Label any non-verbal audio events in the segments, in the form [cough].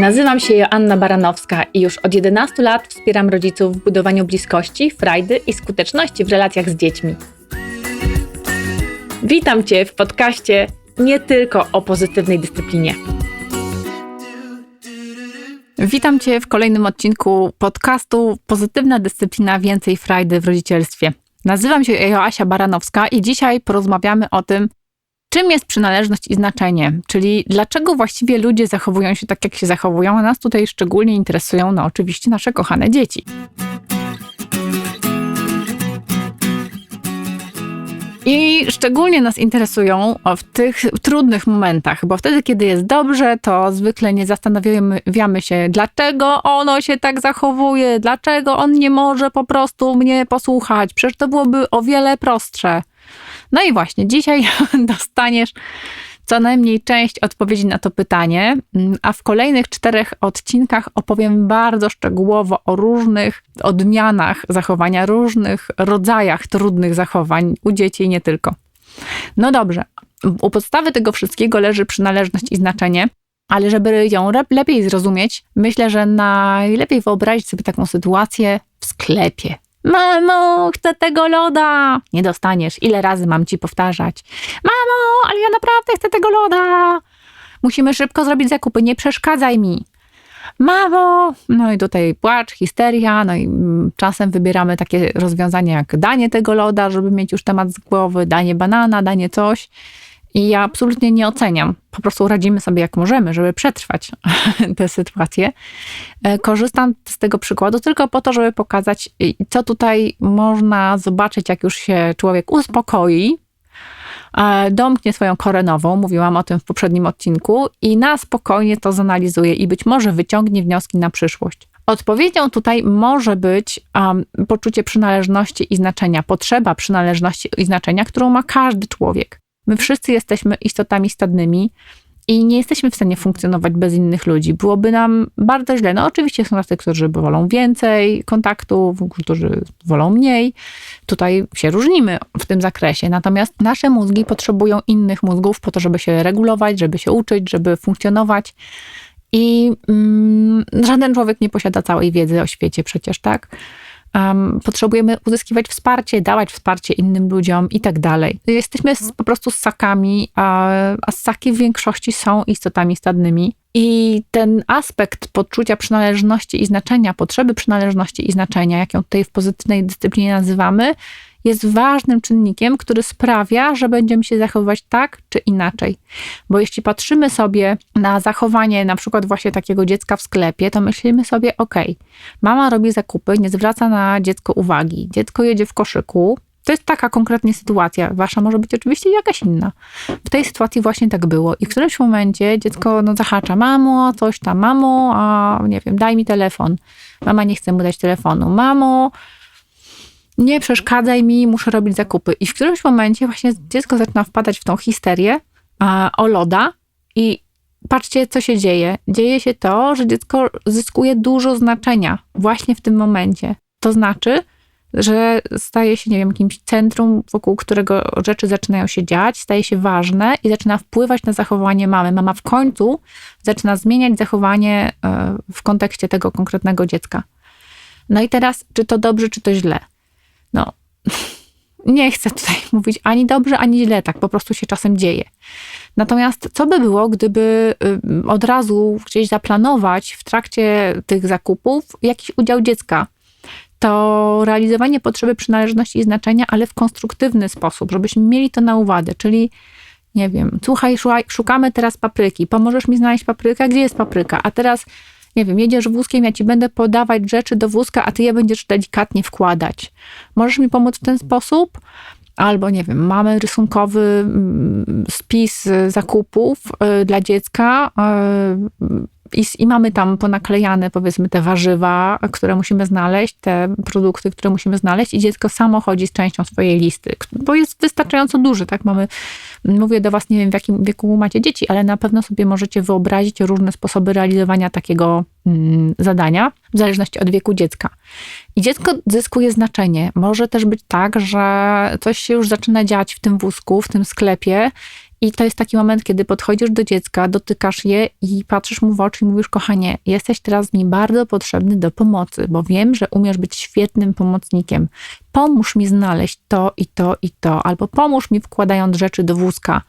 Nazywam się Joanna Baranowska i już od 11 lat wspieram rodziców w budowaniu bliskości, frajdy i skuteczności w relacjach z dziećmi. Witam Cię w podcaście nie tylko o pozytywnej dyscyplinie. Witam Cię w kolejnym odcinku podcastu Pozytywna dyscyplina, więcej frajdy w rodzicielstwie. Nazywam się Joasia Baranowska i dzisiaj porozmawiamy o tym, czym jest przynależność i znaczenie, czyli dlaczego właściwie ludzie zachowują się tak, jak się zachowują, a nas tutaj szczególnie interesują, no oczywiście, nasze kochane dzieci. I szczególnie nas interesują w tych trudnych momentach, bo wtedy, kiedy jest dobrze, to zwykle nie zastanawiamy się, dlaczego ono się tak zachowuje, dlaczego on nie może po prostu mnie posłuchać. Przecież to byłoby o wiele prostsze. No i właśnie, dzisiaj [laughs] dostaniesz co najmniej część odpowiedzi na to pytanie, a w kolejnych czterech odcinkach opowiem bardzo szczegółowo o różnych odmianach zachowania, różnych rodzajach trudnych zachowań u dzieci i nie tylko. No dobrze, u podstawy tego wszystkiego leży przynależność i znaczenie. Ale żeby ją lepiej zrozumieć, myślę, że najlepiej wyobrazić sobie taką sytuację w sklepie. Mamo, chcę tego loda. Nie dostaniesz. Ile razy mam ci powtarzać? Mamo, ale ja naprawdę chcę tego loda. Musimy szybko zrobić zakupy, nie przeszkadzaj mi. Mamo! No i tutaj płacz, histeria, no i mm, czasem wybieramy takie rozwiązania jak danie tego loda, żeby mieć już temat z głowy, danie banana, danie coś. I ja absolutnie nie oceniam. Po prostu radzimy sobie jak możemy, żeby przetrwać [laughs] tę sytuację. E, korzystam z tego przykładu tylko po to, żeby pokazać, co tutaj można zobaczyć, jak już się człowiek uspokoi, e, domknie swoją korę nową, mówiłam o tym w poprzednim odcinku, i na spokojnie to zanalizuje i być może wyciągnie wnioski na przyszłość. Odpowiedzią tutaj może być um, poczucie przynależności i znaczenia, potrzeba przynależności i znaczenia, którą ma każdy człowiek. My wszyscy jesteśmy istotami stadnymi i nie jesteśmy w stanie funkcjonować bez innych ludzi. Byłoby nam bardzo źle. No oczywiście są tacy, którzy wolą więcej kontaktów, którzy wolą mniej. Tutaj się różnimy w tym zakresie. Natomiast nasze mózgi potrzebują innych mózgów po to, żeby się regulować, żeby się uczyć, żeby funkcjonować. I mm, żaden człowiek nie posiada całej wiedzy o świecie przecież, tak? Um, potrzebujemy uzyskiwać wsparcie, dawać wsparcie innym ludziom i tak dalej. Jesteśmy z, po prostu ssakami, a, a ssaki w większości są istotami stadnymi. I ten aspekt poczucia przynależności i znaczenia, potrzeby przynależności i znaczenia, jak ją tutaj w pozytywnej dyscyplinie nazywamy, jest ważnym czynnikiem, który sprawia, że będziemy się zachowywać tak czy inaczej. Bo jeśli patrzymy sobie na zachowanie na przykład właśnie takiego dziecka w sklepie, to myślimy sobie, ok, mama robi zakupy, nie zwraca na dziecko uwagi, dziecko jedzie w koszyku, to jest taka konkretnie sytuacja. Wasza może być oczywiście jakaś inna. W tej sytuacji właśnie tak było. I w którymś momencie dziecko no, zahacza, mamo, coś tam, mamo, a nie wiem, daj mi telefon. Mama nie chce mu dać telefonu. Mamo, nie przeszkadzaj mi, muszę robić zakupy. I w którymś momencie właśnie dziecko zaczyna wpadać w tą histerię o loda i patrzcie, co się dzieje. Dzieje się to, że dziecko zyskuje dużo znaczenia właśnie w tym momencie. To znaczy, że staje się, nie wiem, jakimś centrum, wokół którego rzeczy zaczynają się dziać, staje się ważne i zaczyna wpływać na zachowanie mamy. Mama w końcu zaczyna zmieniać zachowanie e, w kontekście tego konkretnego dziecka. No i teraz, czy to dobrze, czy to źle? No, [laughs] nie chcę tutaj [laughs] mówić ani dobrze, ani źle, tak po prostu się czasem dzieje. Natomiast co by było, gdyby od razu gdzieś zaplanować w trakcie tych zakupów jakiś udział dziecka? To realizowanie potrzeby przynależności i znaczenia, ale w konstruktywny sposób, żebyśmy mieli to na uwadze, czyli nie wiem, słuchaj, szukamy teraz papryki, pomożesz mi znaleźć paprykę, gdzie jest papryka? A teraz nie wiem, jedziesz wózkiem, ja ci będę podawać rzeczy do wózka, a ty je będziesz delikatnie wkładać. Możesz mi pomóc w ten sposób? Albo, nie wiem, mamy rysunkowy mm, spis zakupów y, dla dziecka y, i, i, mamy tam ponaklejane, powiedzmy, te warzywa, które musimy znaleźć, te produkty, które musimy znaleźć, i dziecko samo chodzi z częścią swojej listy, bo jest wystarczająco duży, tak? Mamy, mówię do Was, nie wiem, w jakim wieku macie dzieci, ale na pewno sobie możecie wyobrazić różne sposoby realizowania takiego mm, zadania, w zależności od wieku dziecka. I dziecko zyskuje znaczenie. Może też być tak, że coś się już zaczyna dziać w tym wózku, w tym sklepie I to jest taki moment, kiedy podchodzisz do dziecka, dotykasz je i patrzysz mu w oczy i mówisz, kochanie, jesteś teraz mi bardzo potrzebny do pomocy, bo wiem, że umiesz być świetnym pomocnikiem. Pomóż mi znaleźć to i to i to, albo pomóż mi wkładając rzeczy do wózka.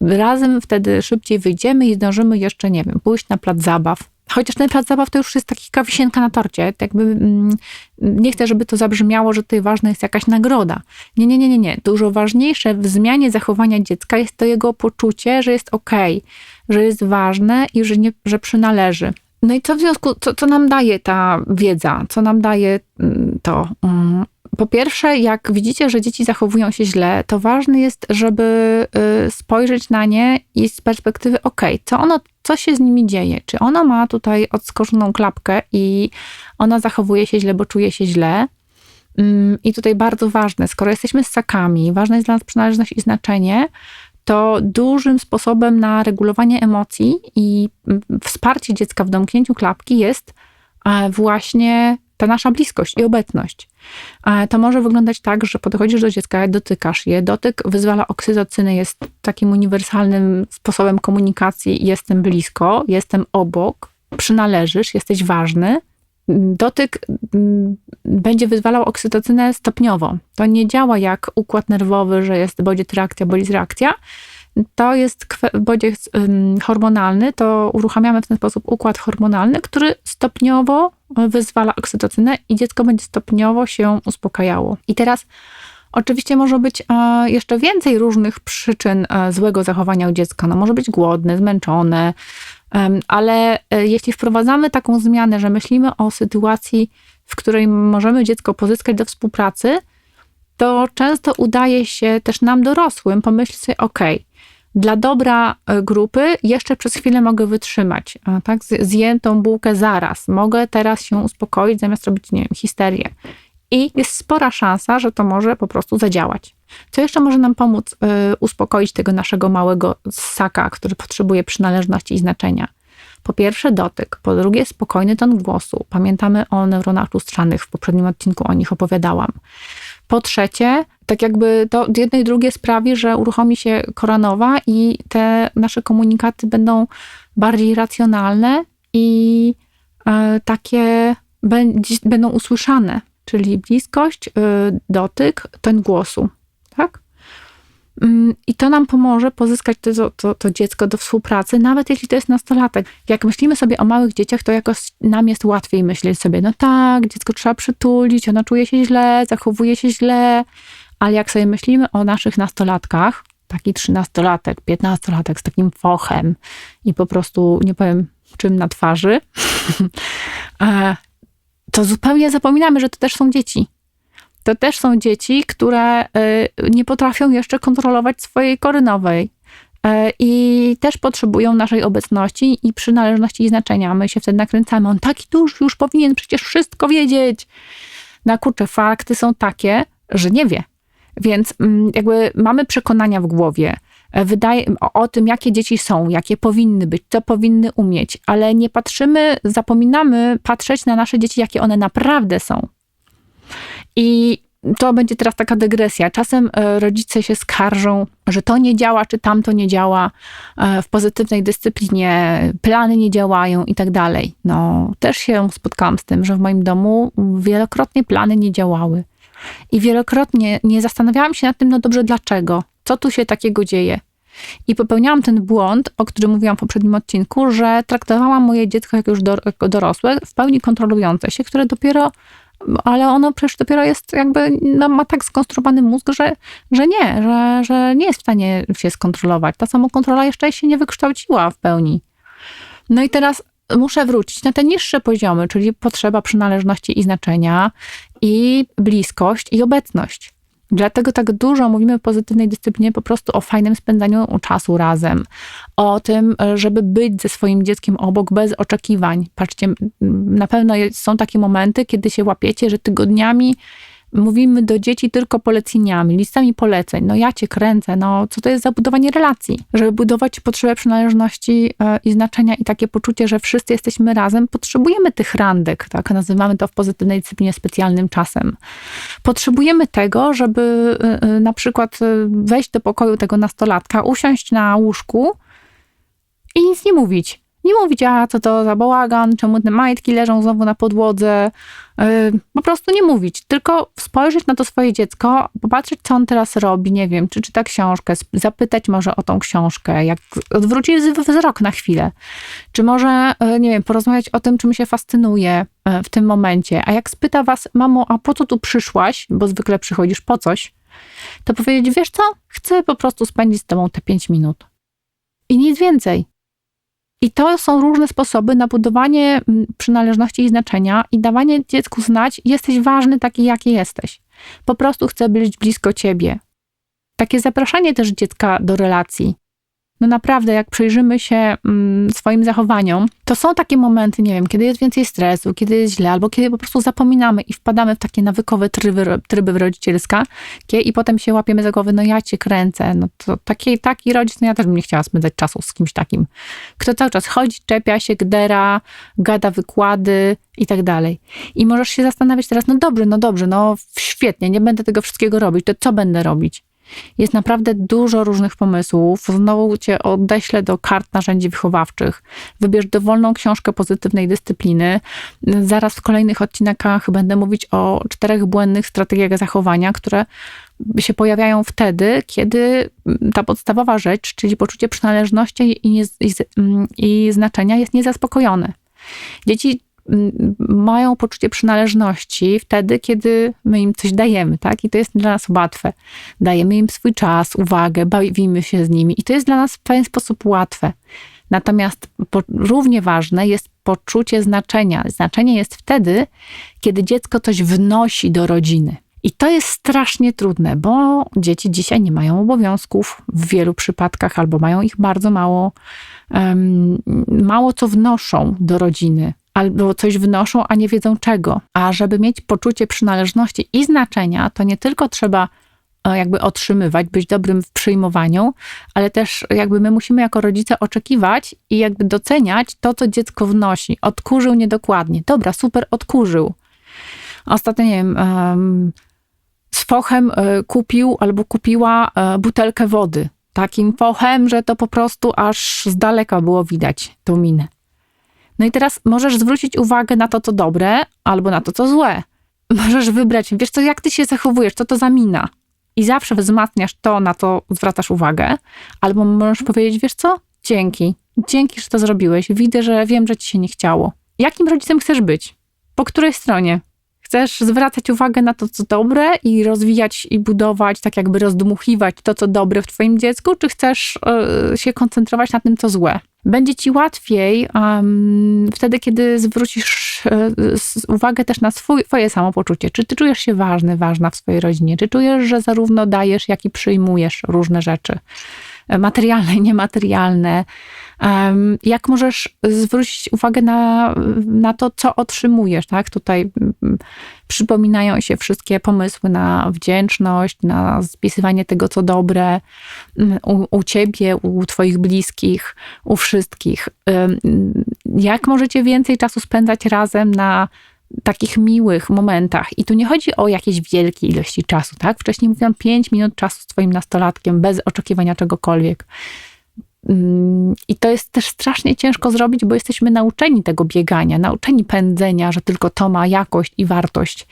Razem wtedy szybciej wyjdziemy i zdążymy jeszcze, nie wiem, pójść na plac zabaw, Chociaż ten plac zabaw to już jest taka wisienka na torcie. Tak jakby, mm, nie chcę, żeby to zabrzmiało, że tutaj ważna jest jakaś nagroda. Nie, nie, nie, nie, nie. Dużo ważniejsze w zmianie zachowania dziecka jest to jego poczucie, że jest ok, że jest ważne i że, nie, że przynależy. No i co w związku, co, co nam daje ta wiedza? Co nam daje mm, to? Po pierwsze, jak widzicie, że dzieci zachowują się źle, to ważne jest, żeby y, spojrzeć na nie i z perspektywy, ok, co ono, co się z nimi dzieje? Czy ono ma tutaj odskoczoną klapkę i ona zachowuje się źle, bo czuje się źle? Mm, I tutaj bardzo ważne, skoro jesteśmy ssakami, ważna jest dla nas przynależność i znaczenie, to dużym sposobem na regulowanie emocji i mm, wsparcie dziecka w domknięciu klapki jest e, właśnie ta nasza bliskość i obecność. To może wyglądać tak, że podchodzisz do dziecka, dotykasz je. Dotyk wyzwala oksytocynę, jest takim uniwersalnym sposobem komunikacji. Jestem blisko, jestem obok, przynależysz, jesteś ważny. Dotyk mm, będzie wyzwalał oksytocynę stopniowo. To nie działa jak układ nerwowy, że jest bodziec reakcja, bodziec reakcja, to jest bodziec hormonalny, to uruchamiamy w ten sposób układ hormonalny, który stopniowo e, wyzwala oksytocynę i dziecko będzie stopniowo się uspokajało. I teraz Oczywiście może być e, jeszcze więcej różnych przyczyn e, złego zachowania u dziecka. No, może być głodne, zmęczone, ale jeśli wprowadzamy taką zmianę, że myślimy o sytuacji, w której możemy dziecko pozyskać do współpracy, to często udaje się też nam dorosłym pomyśleć sobie, ok, dla dobra e, grupy jeszcze przez chwilę mogę wytrzymać, tak? Zjem tą bułkę zaraz, mogę teraz się uspokoić zamiast robić, nie wiem, histerię. I jest spora szansa, że to może po prostu zadziałać. Co jeszcze może nam pomóc y, uspokoić tego naszego małego ssaka, który potrzebuje przynależności i znaczenia? Po pierwsze dotyk, po drugie spokojny ton głosu. Pamiętamy o neuronach lustrzanych, w poprzednim odcinku o nich opowiadałam. Po trzecie, tak jakby to jedno i drugie sprawi, że uruchomi się koranowa i te nasze komunikaty będą bardziej racjonalne i e, takie będą usłyszane, czyli bliskość, e, dotyk, ten głosu, I to nam pomoże pozyskać to, to, to, dziecko do współpracy, nawet jeśli to jest nastolatek. Jak myślimy sobie o małych dzieciach, to jakoś nam jest łatwiej myśleć sobie, no tak, dziecko trzeba przytulić, ono czuje się źle, zachowuje się źle, ale jak sobie myślimy o naszych nastolatkach, taki trzynastolatek, piętnastolatek z takim fochem i po prostu nie powiem czym na twarzy, [laughs] e, to zupełnie zapominamy, że to też są dzieci to też są dzieci, które y, nie potrafią jeszcze kontrolować swojej kory nowej. Y, I też potrzebują naszej obecności i przynależności i znaczenia. My się wtedy nakręcamy. On taki duży już powinien przecież wszystko wiedzieć. Na no kurczę, fakty są takie, że nie wie. Więc mm, jakby mamy przekonania w głowie e, wydaje, o, o tym, jakie dzieci są, jakie powinny być, co powinny umieć, ale nie patrzymy, zapominamy patrzeć na nasze dzieci, jakie one naprawdę są. I to będzie teraz taka dygresja. Czasem e, rodzice się skarżą, że to nie działa, czy tamto nie działa e, w pozytywnej dyscyplinie, plany nie działają i tak dalej. No, też się spotkałam z tym, że w moim domu wielokrotnie plany nie działały. I wielokrotnie nie zastanawiałam się nad tym, no dobrze, dlaczego? Co tu się takiego dzieje? I popełniałam ten błąd, o którym mówiłam w poprzednim odcinku, że traktowałam moje dziecko jak już dorosłe, w pełni kontrolujące się, które dopiero ale ono przecież dopiero jest jakby, no, ma tak skonstruowany mózg, że, że nie, że, że nie jest w stanie się skontrolować. Ta samokontrola jeszcze się nie wykształciła w pełni. No i teraz muszę wrócić na te niższe poziomy, czyli potrzeba przynależności i znaczenia, i bliskość, i obecność. Dlatego tak dużo mówimy w pozytywnej dyscyplinie po prostu o fajnym spędzaniu czasu razem, o tym, żeby być ze swoim dzieckiem obok bez oczekiwań. Patrzcie, na pewno są takie momenty, kiedy się łapiecie, że tygodniami mówimy do dzieci tylko poleceniami, listami poleceń. No ja cię kręcę, no co to jest za budowanie relacji? Żeby budować potrzebę przynależności e, i znaczenia i takie poczucie, że wszyscy jesteśmy razem, potrzebujemy tych randek, tak? Nazywamy to w pozytywnej dyscyplinie specjalnym czasem. Potrzebujemy tego, żeby e, e, na przykład wejść do pokoju tego nastolatka, usiąść na łóżku i nic nie mówić nie mówić, a co to za bałagan, czemu te majtki leżą znowu na podłodze. Yy, po prostu nie mówić, tylko spojrzeć na to swoje dziecko, popatrzeć, co on teraz robi, nie wiem, czy czyta książkę, zapytać może o tą książkę, jak odwrócić wzrok na chwilę. Czy może, yy, nie wiem, porozmawiać o tym, czym się fascynuje yy, w tym momencie. A jak spyta was, mamo, a po co tu przyszłaś, bo zwykle przychodzisz po coś, to powiedzieć, wiesz co, chcę po prostu spędzić z tobą te pięć minut. I nic więcej. I to są różne sposoby na budowanie mm, przynależności i znaczenia i dawanie dziecku znać, jesteś ważny taki, jaki jesteś. Po prostu chcę być blisko ciebie. Takie zapraszanie też dziecka do relacji no naprawdę, jak przyjrzymy się mm, swoim zachowaniom, to są takie momenty, nie wiem, kiedy jest więcej stresu, kiedy jest źle, albo kiedy po prostu zapominamy i wpadamy w takie nawykowe tryby, tryby rodzicielskie i potem się łapiemy za głowę, no ja cię kręcę, no to taki, taki rodzic, no ja też bym nie chciała spędzać czasu z kimś takim, kto cały czas chodzi, czepia się, gdera, gada wykłady i tak dalej. I możesz się zastanawiać teraz, no dobrze, no dobrze, no świetnie, nie będę tego wszystkiego robić, to co będę robić? Jest naprawdę dużo różnych pomysłów. Znowu cię odeślę do kart narzędzi wychowawczych. Wybierz dowolną książkę pozytywnej dyscypliny. Zaraz w kolejnych odcinkach będę mówić o czterech błędnych strategiach zachowania, które się pojawiają wtedy, kiedy ta podstawowa rzecz, czyli poczucie przynależności i, nie, i, i znaczenia jest niezaspokojone. Dzieci mają poczucie przynależności wtedy, kiedy my im coś dajemy, tak? I to jest dla nas łatwe. Dajemy im swój czas, uwagę, bawimy się z nimi i to jest dla nas w pewien sposób łatwe. Natomiast po, równie ważne jest poczucie znaczenia. Znaczenie jest wtedy, kiedy dziecko coś wnosi do rodziny. I to jest strasznie trudne, bo dzieci dzisiaj nie mają obowiązków w wielu przypadkach, albo mają ich bardzo mało, um, mało co wnoszą do rodziny albo coś wnoszą, a nie wiedzą czego. A żeby mieć poczucie przynależności i znaczenia, to nie tylko trzeba e, jakby otrzymywać, być dobrym w przyjmowaniu, ale też jakby my musimy jako rodzice oczekiwać i jakby doceniać to, co dziecko wnosi. Odkurzył niedokładnie. Dobra, super, odkurzył. Ostatnio, nie wiem, z fochem e, kupił albo kupiła e, butelkę wody. Takim fochem, że to po prostu aż z daleka było widać tą minę. No i teraz możesz zwrócić uwagę na to, co dobre, albo na to, co złe. Możesz wybrać, wiesz co, jak ty się zachowujesz, co to za mina. I zawsze wzmacniasz to, na co zwracasz uwagę, albo możesz powiedzieć, wiesz co, dzięki, dzięki, że to zrobiłeś. Widzę, że wiem, że ci się nie chciało. Jakim rodzicem chcesz być? Po której stronie? Chcesz zwracać uwagę na to, co dobre i rozwijać i budować, tak jakby rozdmuchiwać to, co dobre w twoim dziecku, czy chcesz y, się koncentrować na tym, co złe? Będzie ci łatwiej um, wtedy, kiedy zwrócisz y, uwagę też na swój, swoje samopoczucie. Czy ty czujesz się ważny, ważna w swojej rodzinie? Czy czujesz, że zarówno dajesz, jak i przyjmujesz różne rzeczy? Materialne i [laughs] niematerialne jak możesz zwrócić uwagę na, na to, co otrzymujesz, tak? Tutaj mm, przypominają się wszystkie pomysły na wdzięczność, na spisywanie tego, co dobre mm, u, u ciebie, u twoich bliskich, u wszystkich. Jak możecie więcej czasu spędzać razem na takich miłych momentach. I tu nie chodzi o jakieś wielkie ilości czasu, tak? Wcześniej mówiłam 5 minut czasu z twoim nastolatkiem bez oczekiwania czegokolwiek. Mm, I to jest też strasznie ciężko zrobić, bo jesteśmy nauczeni tego biegania, nauczeni pędzenia, że tylko to ma jakość i wartość.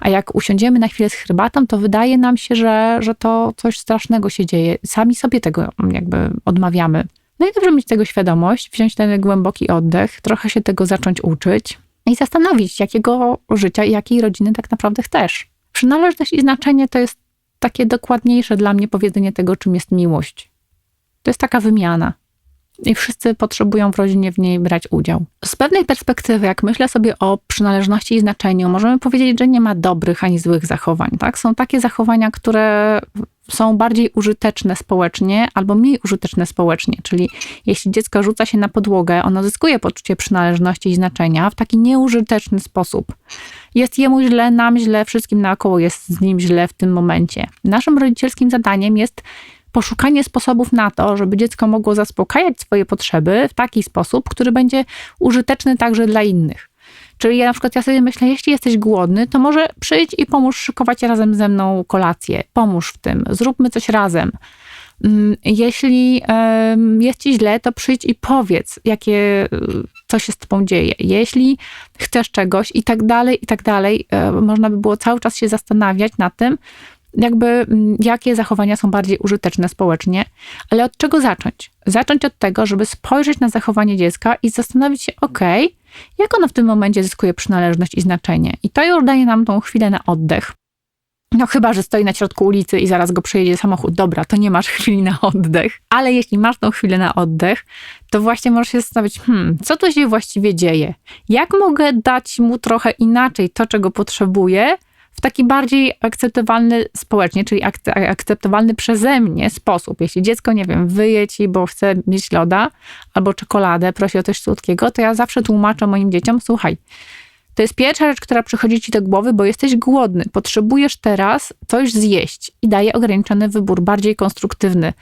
A jak usiądziemy na chwilę z herbatą, to wydaje nam się, że, że to coś strasznego się dzieje. Sami sobie tego jakby odmawiamy. No i dobrze mieć tego świadomość, wziąć ten głęboki oddech, trochę się tego zacząć uczyć i zastanowić, jakiego życia i jakiej rodziny tak naprawdę chcesz. Przynależność i znaczenie to jest takie dokładniejsze dla mnie powiedzenie tego, czym jest miłość. To jest taka wymiana. I wszyscy potrzebują w rodzinie w niej brać udział. Z pewnej perspektywy, jak myślę sobie o przynależności i znaczeniu, możemy powiedzieć, że nie ma dobrych ani złych zachowań. Tak? Są takie zachowania, które są bardziej użyteczne społecznie albo mniej użyteczne społecznie. Czyli jeśli dziecko rzuca się na podłogę, ono zyskuje poczucie przynależności i znaczenia w taki nieużyteczny sposób. Jest jemu źle, nam źle, wszystkim naokoło jest z nim źle w tym momencie. Naszym rodzicielskim zadaniem jest poszukanie sposobów na to, żeby dziecko mogło zaspokajać swoje potrzeby w taki sposób, który będzie użyteczny także dla innych. Czyli ja na przykład ja sobie myślę, jeśli jesteś głodny, to może przyjdź i pomóż szykować razem ze mną kolację. Pomóż w tym, zróbmy coś razem. Mm, Jeśli jest ci źle, to przyjdź i powiedz, jakie, co się z tobą dzieje. Jeśli chcesz czegoś i tak dalej, i tak dalej, e, można by było cały czas się zastanawiać nad tym, jakby mm, jakie zachowania są bardziej użyteczne społecznie, ale od czego zacząć? Zacząć od tego, żeby spojrzeć na zachowanie dziecka i zastanowić się, ok, jak ono w tym momencie zyskuje przynależność i znaczenie. I to już daje nam tą chwilę na oddech. No chyba, że stoi na środku ulicy i zaraz go przejedzie samochód. Dobra, to nie masz [laughs] chwili na oddech. Ale jeśli masz tą chwilę na oddech, to właśnie możesz się zastanowić, hmm, co tu się właściwie dzieje? Jak mogę dać mu trochę inaczej to, czego potrzebuje, w taki bardziej akceptowalny społecznie, czyli akce- akceptowalny przeze mnie sposób. Jeśli dziecko, nie wiem, wyje ci, bo chce mieć loda albo czekoladę, prosi o coś słodkiego, to ja zawsze tłumaczę moim dzieciom, słuchaj, to jest pierwsza rzecz, która przychodzi ci do głowy, bo jesteś głodny. Potrzebujesz teraz coś zjeść i daję ograniczony wybór, bardziej konstruktywny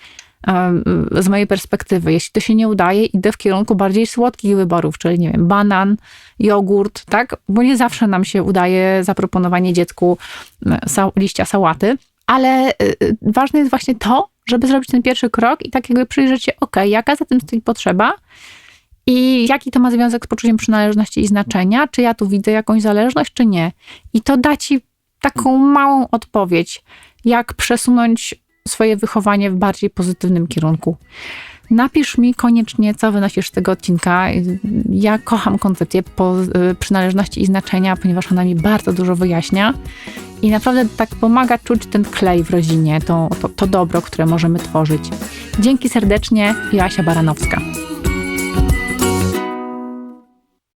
z mojej perspektywy. Jeśli to się nie udaje, idę w kierunku bardziej słodkich wyborów, czyli nie wiem, banan, jogurt, tak? Bo nie zawsze nam się udaje zaproponowanie dziecku e, liścia sałaty. Ale y, ważne jest właśnie to, żeby zrobić ten pierwszy krok i tak jakby przyjrzeć się, ok, jaka za tym stoi potrzeba, i jaki to ma związek z poczuciem przynależności i znaczenia? Czy ja tu widzę jakąś zależność, czy nie? I to da ci taką małą odpowiedź, jak przesunąć swoje wychowanie w bardziej pozytywnym kierunku. Napisz mi koniecznie, co wynosisz z tego odcinka. Ja kocham koncepcję po, y, przynależności i znaczenia, ponieważ ona mi bardzo dużo wyjaśnia i naprawdę tak pomaga czuć ten klej w rodzinie, to, to, to dobro, które możemy tworzyć. Dzięki serdecznie, Joasia Baranowska.